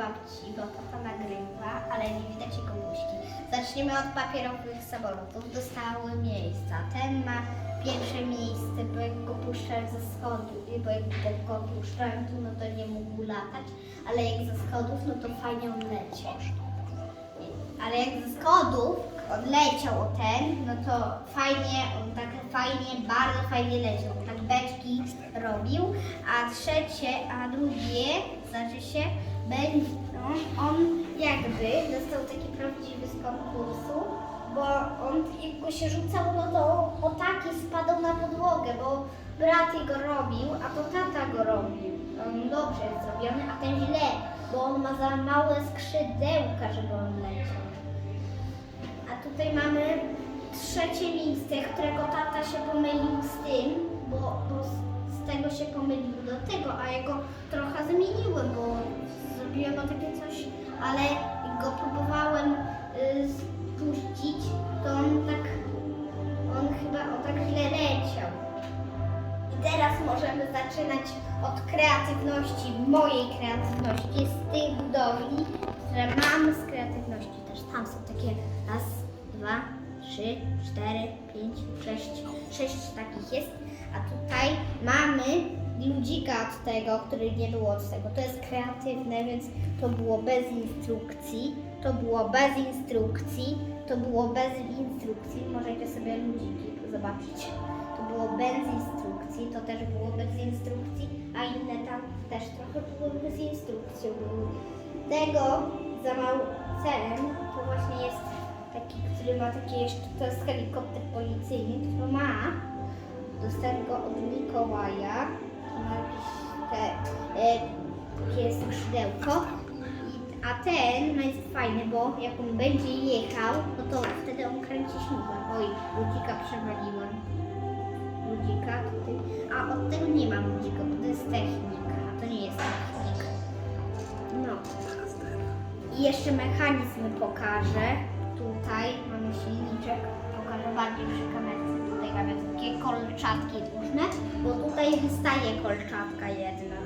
leci, bo tata nagrywa, ale nie widać jego buźki. Zaczniemy od papierowych samolotów. Dostały miejsca. Ten ma pierwsze miejsce, bo jak go puszczałem ze schodu, i bo jak go, puszczałem tu, no to nie mógł latać, ale jak ze schodów, no to fajnie on leciał. Ale jak ze schodów odleciał ten, no to fajnie, on tak fajnie, bardzo fajnie leciał. Tak beczki robił. A trzecie, a drugie, znaczy się, no, on jakby dostał taki prawdziwy z konkursu, bo on jak go się rzucał, no to o taki spadał na podłogę, bo brat jego robił, a to tata go robił. On dobrze jest zrobiony, a ten źle, bo on ma za małe skrzydełka, żeby on leciał. A tutaj mamy trzecie miejsce, którego tata się pomylił z tym, bo, bo z, tego się pomylił do tego, a ja go trochę zmieniłem, bo zrobiłem o takie coś, ale go próbowałem y, spuścić, to on tak, on chyba o tak źle leciał. I teraz możemy zaczynać od kreatywności, mojej kreatywności, z tych budowli, które mam z kreatywności też. Tam są takie raz, dwa, trzy, cztery, pięć, sześć, sześć takich jest. A tutaj mamy ludzika od tego, który nie było od tego. To jest kreatywne, więc to było bez instrukcji. To było bez instrukcji. To było bez instrukcji. Możecie sobie ludziki zobaczyć. To było bez instrukcji, to też było bez instrukcji, a inne tam też trochę były bez instrukcji. Tego za mało cen to właśnie jest taki, który ma takie jeszcze, to jest helikopter policyjny, który ma, dostałem go od Mikołaja, to ma jakieś te, e, takie skrzydełko, I, a ten no jest fajny, bo jak on będzie jechał, no to wtedy on kręci śmigłem. Oj, ludzika przewaliłem. Ludzika, tutaj. a od tego nie mam ludzika, bo to jest technika, a to nie jest technik. No. I jeszcze mechanizmy pokażę. Tutaj mamy silniczek, pokażę bardziej przy kamerce. Tutaj mamy takie kolczatki różne, bo tutaj wystaje kolczatka jedna.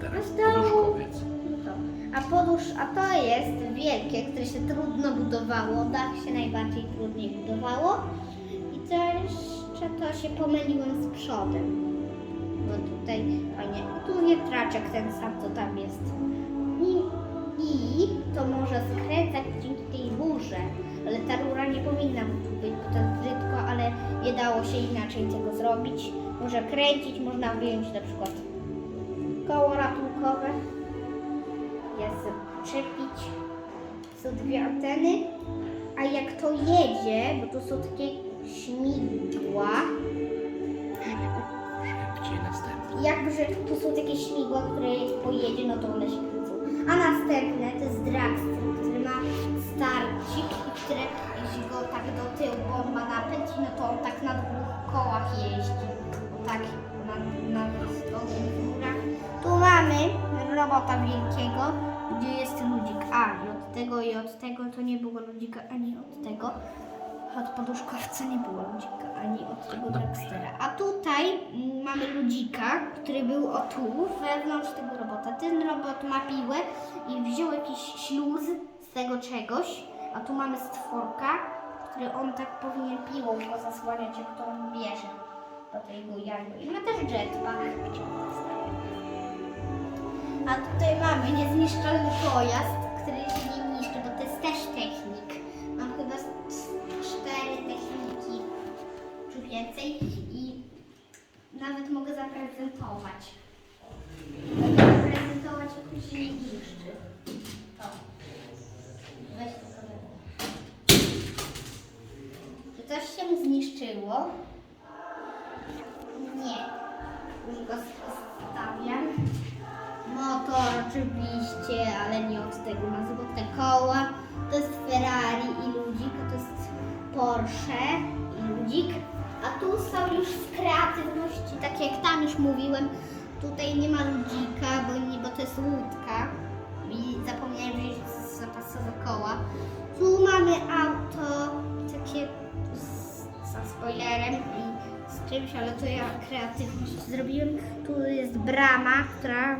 Teraz Aż do- poduszkowiec. No to. A podróż, a to jest wielkie, które się trudno budowało. Dach się najbardziej trudniej budowało. I to jeszcze to się pomyliłem z przodem. Bo tutaj fajnie. Tu wiatraczek ten sam, co tam jest. Nie powinna tu być, jest brzydko, ale nie dało się inaczej tego zrobić. Może kręcić, można wyjąć na przykład koło ratunkowe. Jest czepić. Są dwie anteny. A jak to jedzie, bo to są takie śmigła, Szybciej jakby, że tu są takie śmigła, które jak pojedzie, no to one się kręcą. A następne to jest dragster, który ma starcik, i które jeśli go tak do tyłu, bo on ma napęd, no to on tak na dwóch kołach jeździ. Tak, na, na górach. Tu mamy robota wielkiego, gdzie jest ludzik. A, i od tego i od tego to nie było ludzika, ani od tego. Od poduszkowca nie było ludzika, ani od tego Dobrze. dragstera. A tutaj mamy ludzika, który był o tu, wewnątrz tego robota. Ten robot ma piłę i wziął jakiś śluz z tego czegoś, a tu mamy stworka, który on tak powinien piłą go zasłaniać, jak to on bierze do tego jajka. I ma też jetpack. A tutaj mamy niezniszczalny pojazd, który się nie niszczy, zniszczyło? Nie. Już go stawiam. Motor oczywiście, ale nie od tego ma złote koła. To jest Ferrari i ludzik, to jest Porsche i ludzik. A tu są już z kreatywności, tak jak tam już mówiłem, tutaj nie ma ludzika, bo, nie, bo to jest łódka. I zapomniałem wziąć zapasowe koła. Tu mamy auto takie z, ze spoilerem i z czymś, ale to ja kreatywność zrobiłem. Tu jest brama, która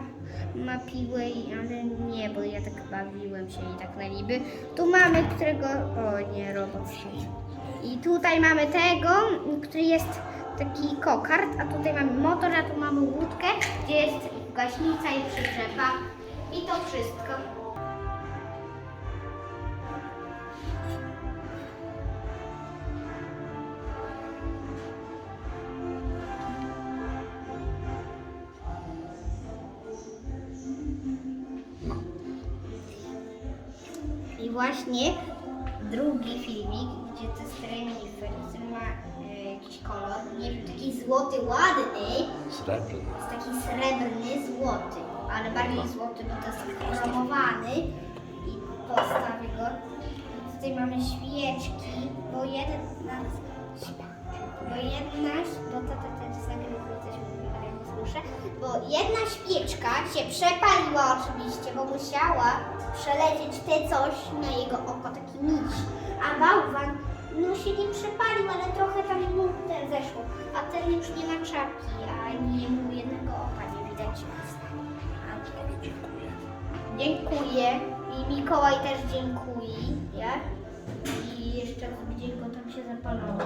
ma piłę, ale nie, bo ja tak bawiłem się i tak na niby. Tu mamy którego, o nie, robot. I tutaj mamy tego, który jest taki kokard, a tutaj mamy motor, a tu mamy łódkę, gdzie jest gaśnica i przyczepa. I to wszystko. I właśnie drugi filmik, gdzie to jest renifer, który ma e, jakiś kolor, nie wiem, taki złoty, ładny, Srebrny. jest taki srebrny, złoty, ale bardziej złoty, bo to jest chromowany i postawię go. I tutaj mamy świeczki, bo jedna, bo jedna, bo to, to, jest nagrywa, coś mówi, słyszę, bo jedna świeczka się przepaliła oczywiście, bo musiała przelecieć te coś na jego oko, taki miś, a bałwan no się nie przepalił, ale trochę tam mu ten zeszło, a ten już nie ma czapki, ani mu jednego oka nie widać. Dziękuję. Dziękuję i Mikołaj też dziękuję. I jeszcze gdzieś go tam się zapalono.